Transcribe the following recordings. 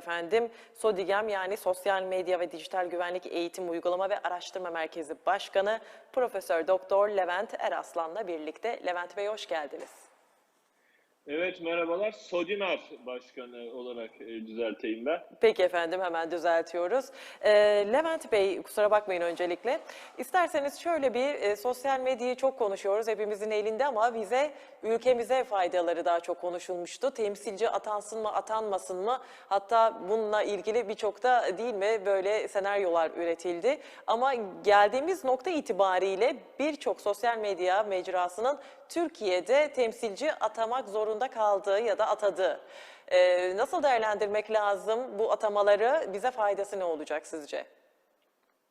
efendim. SODİGEM yani Sosyal Medya ve Dijital Güvenlik Eğitim Uygulama ve Araştırma Merkezi Başkanı Profesör Doktor Levent Eraslan'la birlikte. Levent Bey hoş geldiniz. Evet merhabalar. Sodinar Başkanı olarak e, düzelteyim ben. Peki efendim hemen düzeltiyoruz. Ee, Levent Bey kusura bakmayın öncelikle. İsterseniz şöyle bir e, sosyal medyayı çok konuşuyoruz hepimizin elinde ama bize ülkemize faydaları daha çok konuşulmuştu. Temsilci atansın mı atanmasın mı hatta bununla ilgili birçok da değil mi böyle senaryolar üretildi. Ama geldiğimiz nokta itibariyle birçok sosyal medya mecrasının Türkiye'de temsilci atamak zorunda kaldığı ya da atadığı. Ee, nasıl değerlendirmek lazım bu atamaları? Bize faydası ne olacak sizce?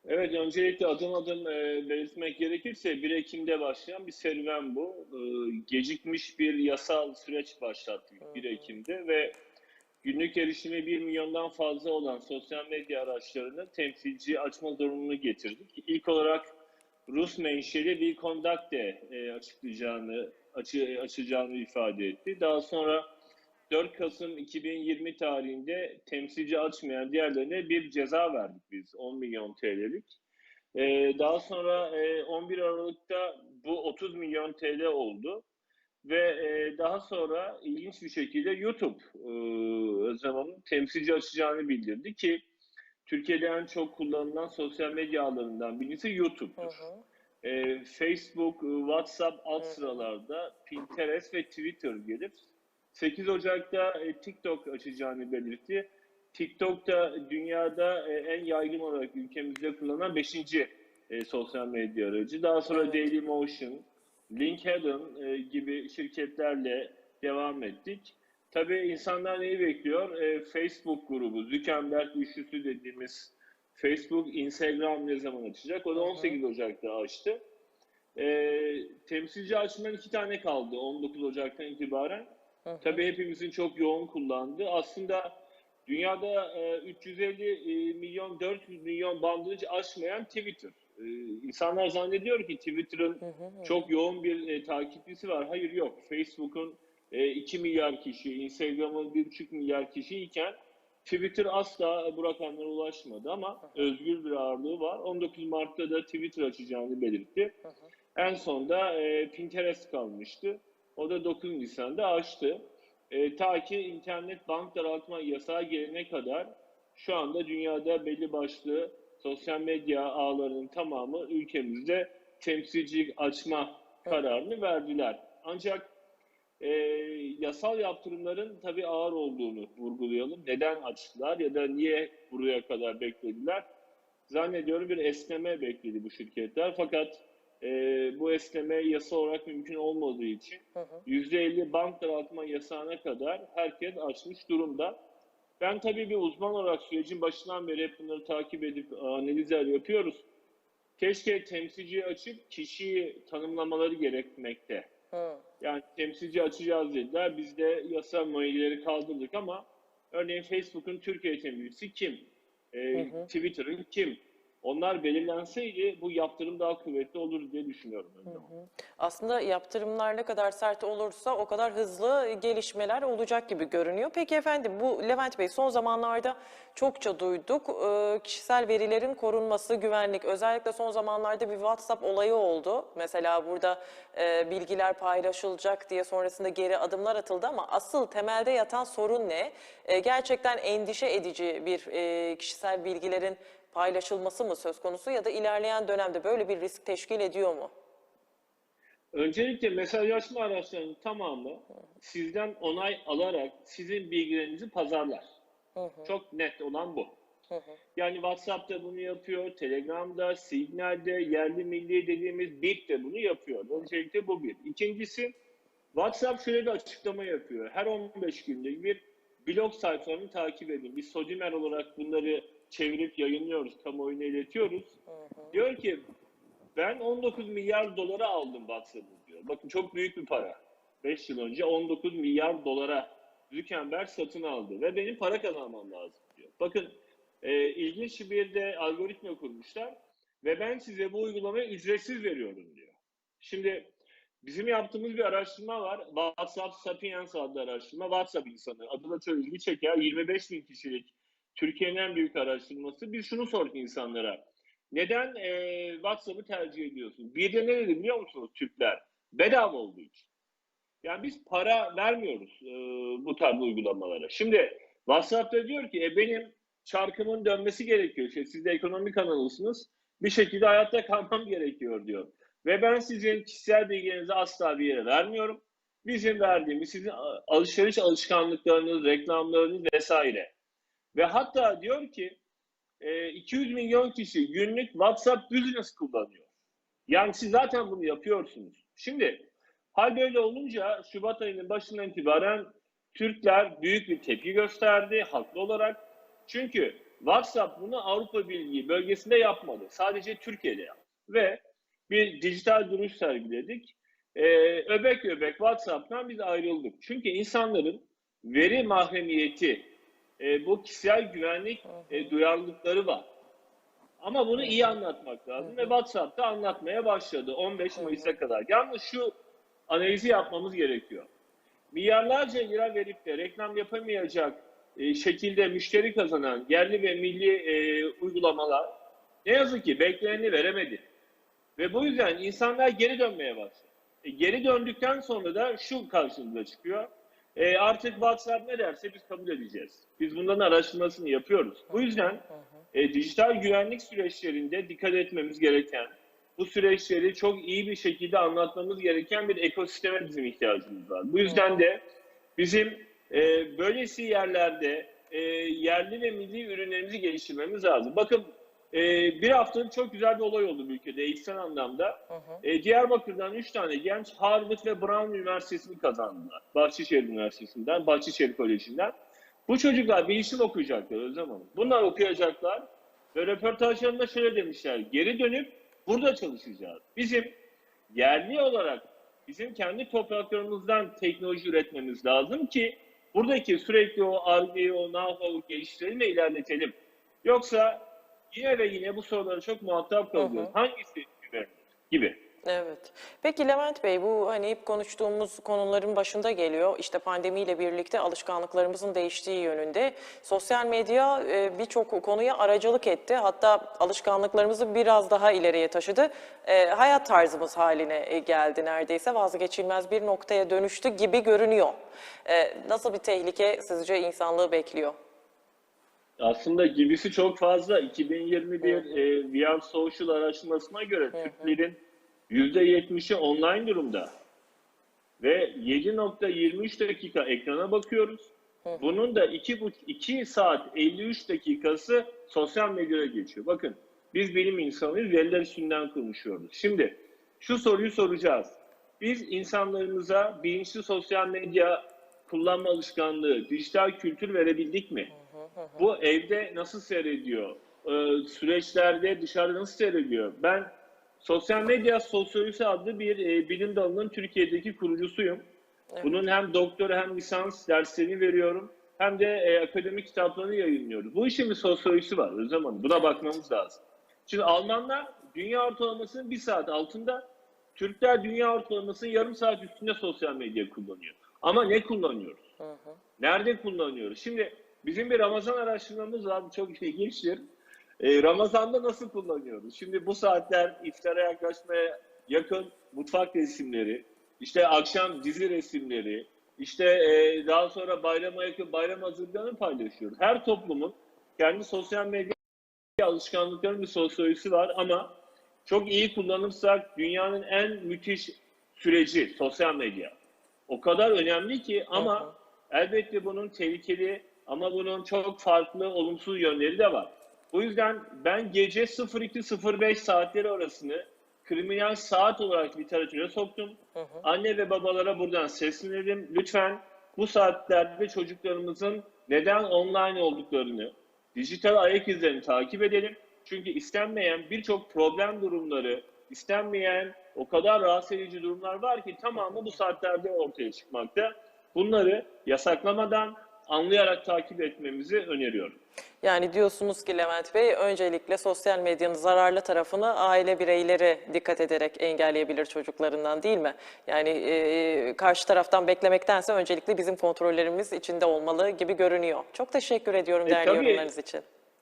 Evet öncelikle adım adım e, belirtmek gerekirse 1 Ekim'de başlayan bir serüven bu. E, gecikmiş bir yasal süreç başlattık 1 Ekim'de ve günlük erişimi 1 milyondan fazla olan sosyal medya araçlarını temsilci açma zorunluluğu getirdik. İlk olarak Rus menşeli bir kondakte e, açıklayacağını, açı, açacağını ifade etti. Daha sonra 4 Kasım 2020 tarihinde temsilci açmayan diğerlerine bir ceza verdik biz 10 milyon TL'lik. Ee, daha sonra e, 11 Aralık'ta bu 30 milyon TL oldu. Ve e, daha sonra ilginç bir şekilde YouTube e, Özlem'in temsilci açacağını bildirdi ki Türkiye'de en çok kullanılan sosyal medya ağlarından birisi YouTube'dur. E, Facebook, e, WhatsApp alt sıralarda, Pinterest ve Twitter gelir. 8 Ocak'ta e, TikTok açacağını belirtti. TikTok da dünyada e, en yaygın olarak ülkemizde kullanılan 5. E, sosyal medya aracı. Daha sonra Evet. Dailymotion, LinkedIn e, gibi şirketlerle devam ettik. Tabii insanlar neyi bekliyor? E, Facebook grubu, Zuckerberg üçlüsü dediğimiz Facebook, Instagram ne zaman açacak? O da Hı hı. 18 Ocak'ta açtı. E, temsilci açmadan iki tane kaldı 19 Ocak'tan itibaren. Hı hı. Tabii hepimizin çok yoğun kullandığı. Aslında dünyada e, 350 e, milyon, 400 milyon bandını aşmayan Twitter. E, insanlar zannediyor ki Twitter'ın çok yoğun bir e, takipçisi var. Hayır yok. Facebook'un 2 milyar kişi, Instagram'ın 1,5 milyar kişi iken Twitter asla bu rakamlara ulaşmadı ama özgür bir ağırlığı var. 19 Mart'ta da Twitter açacağını belirtti. Hı hı. En son da e, Pinterest kalmıştı. O da 9 Nisan'da açtı. E, ta ki internet bank daraltma yasağı gelene kadar şu anda dünyada belli başlı sosyal medya ağlarının tamamı ülkemizde temsilci açma kararını verdiler. Ancak e, yasal yaptırımların tabii ağır olduğunu vurgulayalım. Neden açtılar ya da niye buraya kadar beklediler? Zannediyorum bir esneme bekledi bu şirketler. Fakat e, bu esneme yasa olarak mümkün olmadığı için Hı hı. %50 bank daraltma yasağına kadar herkes açmış durumda. Ben tabii bir uzman olarak sürecin başından beri hep bunları takip edip analizler yapıyoruz. Keşke temsilciyi açıp kişiyi tanımlamaları gerekmekte. Hı. Yani temsilci açacağız dediler. Biz de yasa muayyeleri kaldırdık ama örneğin Facebook'un Türkiye temsilcisi kim? Hı. Twitter'ın kim? Onlar belirlenseydi bu yaptırım daha kuvvetli olur diye düşünüyorum. ben de. Aslında yaptırımlar ne kadar sert olursa o kadar hızlı gelişmeler olacak gibi görünüyor. Peki efendim bu Levent Bey son zamanlarda çokça duyduk. Ee, kişisel verilerin korunması, güvenlik özellikle son zamanlarda bir WhatsApp olayı oldu. Mesela burada e, bilgiler paylaşılacak diye sonrasında geri adımlar atıldı ama asıl temelde yatan sorun ne? E, gerçekten endişe edici bir e, kişisel bilgilerin paylaşılması mı söz konusu ya da ilerleyen dönemde böyle bir risk teşkil ediyor mu? Öncelikle mesajlaşma araçlarının tamamı sizden onay alarak sizin bilgilerinizi pazarlar. Hı hı. Çok net olan bu. Hı hı. Yani WhatsApp'ta bunu yapıyor, Telegram'da, Signal'de, yerli milli dediğimiz Bip de bunu yapıyor. Öncelikle bu bir. İkincisi, WhatsApp şöyle bir açıklama yapıyor. Her 15 günde bir blog sayfalarını takip edin. Biz Sodimer olarak bunları çevirip yayınlıyoruz, kamuoyuna iletiyoruz. Diyor ki, ben 19 milyar dolara aldım WhatsApp'ı diyor. Bakın çok büyük bir para. 5 yıl önce 19 milyar dolara Zuckerberg satın aldı ve benim para kazanmam lazım diyor. Bakın e, ilginç bir de algoritma kurmuşlar ve ben size bu uygulamayı ücretsiz veriyorum diyor. Şimdi Bizim yaptığımız bir araştırma var. WhatsApp Sapiens adlı araştırma. WhatsApp insanı. Adı da çok ilgi çeker. 25 bin kişilik Türkiye'nin en büyük araştırması. Biz şunu sorduk insanlara. Neden e, WhatsApp'ı tercih ediyorsunuz? Bir de ne dedi biliyor musunuz Türkler? Bedava olduğu için. Yani biz para vermiyoruz e, bu tarz uygulamalara. Şimdi WhatsApp'ta diyor ki e, benim çarkımın dönmesi gerekiyor. İşte siz de ekonomik kanalısınız. Bir şekilde hayatta kalmam gerekiyor diyor. Ve ben sizin kişisel bilgilerinizi asla bir yere vermiyorum. Bizim verdiğimiz sizin alışveriş alışkanlıklarınız, reklamlarınız vesaire. Ve hatta diyor ki e, 200 milyon kişi günlük WhatsApp Business kullanıyor. Yani siz zaten bunu yapıyorsunuz. Şimdi hal böyle olunca Şubat ayının başından itibaren Türkler büyük bir tepki gösterdi haklı olarak. Çünkü WhatsApp bunu Avrupa Birliği bölgesinde yapmadı. Sadece Türkiye'de yaptı. Ve bir dijital duruş sergiledik. Ee, öbek öbek WhatsApp'tan biz ayrıldık. Çünkü insanların veri mahremiyeti, e, bu kişisel güvenlik e, duyarlılıkları var. Ama bunu iyi anlatmak lazım ve WhatsApp'ta anlatmaya başladı 15 Mayıs'a kadar. Yalnız şu analizi yapmamız gerekiyor. Milyarlarca lira verip de reklam yapamayacak e, şekilde müşteri kazanan yerli ve milli e, uygulamalar ne yazık ki bekleneni veremedi. Ve bu yüzden insanlar geri dönmeye başladı. E, geri döndükten sonra da şu karşımıza çıkıyor. E, artık WhatsApp ne derse biz kabul edeceğiz. Biz bunların araştırmasını yapıyoruz. Bu yüzden e, dijital güvenlik süreçlerinde dikkat etmemiz gereken, bu süreçleri çok iyi bir şekilde anlatmamız gereken bir ekosisteme bizim ihtiyacımız var. Bu yüzden de bizim e, böylesi yerlerde e, yerli ve milli ürünlerimizi geliştirmemiz lazım. Bakın e, bir haftanın çok güzel bir olay oldu bu ülkede içsel anlamda. E, Diyarbakır'dan 3 tane genç Harvard ve Brown Üniversitesi'ni kazandılar. Bahçeşehir Üniversitesi'nden, Bahçeşehir Koleji'nden. Bu çocuklar bilişim okuyacaklar Özlem Hanım. Bunlar okuyacaklar ve röportajlarında şöyle demişler. Geri dönüp burada çalışacağız. Bizim yerli olarak bizim kendi topraklarımızdan teknoloji üretmemiz lazım ki buradaki sürekli o argeyi, o know-how'u geliştirelim ve ilerletelim. Yoksa yine ve yine bu sorulara çok muhatap kalıyoruz. Hangisi güvenilir gibi. Evet. Peki Levent Bey bu hani hep konuştuğumuz konuların başında geliyor. İşte pandemiyle birlikte alışkanlıklarımızın değiştiği yönünde. Sosyal medya e, birçok konuya aracılık etti. Hatta alışkanlıklarımızı biraz daha ileriye taşıdı. E, hayat tarzımız haline e, geldi neredeyse. Vazgeçilmez bir noktaya dönüştü gibi görünüyor. E, nasıl bir tehlike sizce insanlığı bekliyor? Aslında gibisi çok fazla. 2021 e, VR Social araştırmasına göre Türklerin %70'i online durumda. Ve 7.23 dakika ekrana bakıyoruz. Bunun da 2, 2 saat 53 dakikası sosyal medyaya geçiyor. Bakın biz bilim insanıyız, veriler üstünden konuşuyoruz. Şimdi şu soruyu soracağız. Biz insanlarımıza bilinçli sosyal medya kullanma alışkanlığı, dijital kültür verebildik mi? Bu evde nasıl seyrediyor? Ee, süreçlerde dışarıda nasıl seyrediyor? Ben Sosyal Medya Sosyolojisi adlı bir e, bilim dalının Türkiye'deki kurucusuyum. Bunun hem doktora hem lisans derslerini veriyorum. Hem de e, akademik kitaplarını yayınlıyoruz. Bu işin bir sosyolojisi var Özlem Hanım. Buna bakmamız lazım. Şimdi Almanlar dünya ortalamasının bir saat altında. Türkler dünya ortalamasının yarım saat üstünde sosyal medya kullanıyor. Ama ne kullanıyoruz? Nerede kullanıyoruz? Şimdi bizim bir Ramazan araştırmamız var. Bu çok ilginçtir. E, Ramazan'da nasıl kullanıyoruz? Şimdi bu saatler iftara yaklaşmaya yakın mutfak resimleri, işte akşam dizi resimleri, işte e, daha sonra bayrama yakın bayram hazırlıklarını paylaşıyoruz. Her toplumun kendi sosyal medya alışkanlıklarının bir sosyolojisi var ama çok iyi kullanırsak dünyanın en müthiş süreci sosyal medya. O kadar önemli ki ama elbette bunun tehlikeli ama bunun çok farklı olumsuz yönleri de var. Bu yüzden ben gece 02.05 saatleri arasını kriminal saat olarak literatüre soktum. Anne ve babalara buradan seslenelim. Lütfen bu saatlerde çocuklarımızın neden online olduklarını, dijital ayak izlerini takip edelim. Çünkü istenmeyen birçok problem durumları, istenmeyen o kadar rahatsız edici durumlar var ki tamamı bu saatlerde ortaya çıkmakta. Bunları yasaklamadan anlayarak takip etmemizi öneriyorum. Yani diyorsunuz ki Levent Bey öncelikle sosyal medyanın zararlı tarafını aile bireyleri dikkat ederek engelleyebilir çocuklarından değil mi? Yani e, karşı taraftan beklemektense öncelikle bizim kontrollerimiz içinde olmalı gibi görünüyor. Çok teşekkür ediyorum E, değerli tabii. yorumlarınız için.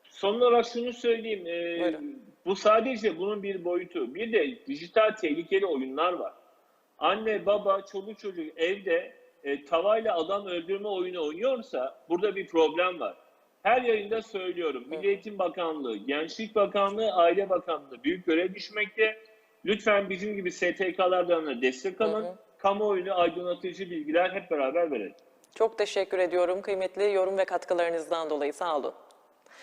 Son olarak şunu söyleyeyim. e, Buyurun. bu sadece bunun bir boyutu. Bir de dijital tehlikeli oyunlar var. Anne, baba, çoluk çocuk evde e, tavayla adam öldürme oyunu oynuyorsa burada bir problem var. Her yayında söylüyorum. Milli Eğitim Bakanlığı, Gençlik Bakanlığı, Aile Bakanlığı büyük görev düşmekte. Lütfen bizim gibi STK'lardan da destek alın. Kamuoyunu aydınlatıcı bilgiler hep beraber verelim. Çok teşekkür ediyorum kıymetli yorum ve katkılarınızdan dolayı. Sağ olun.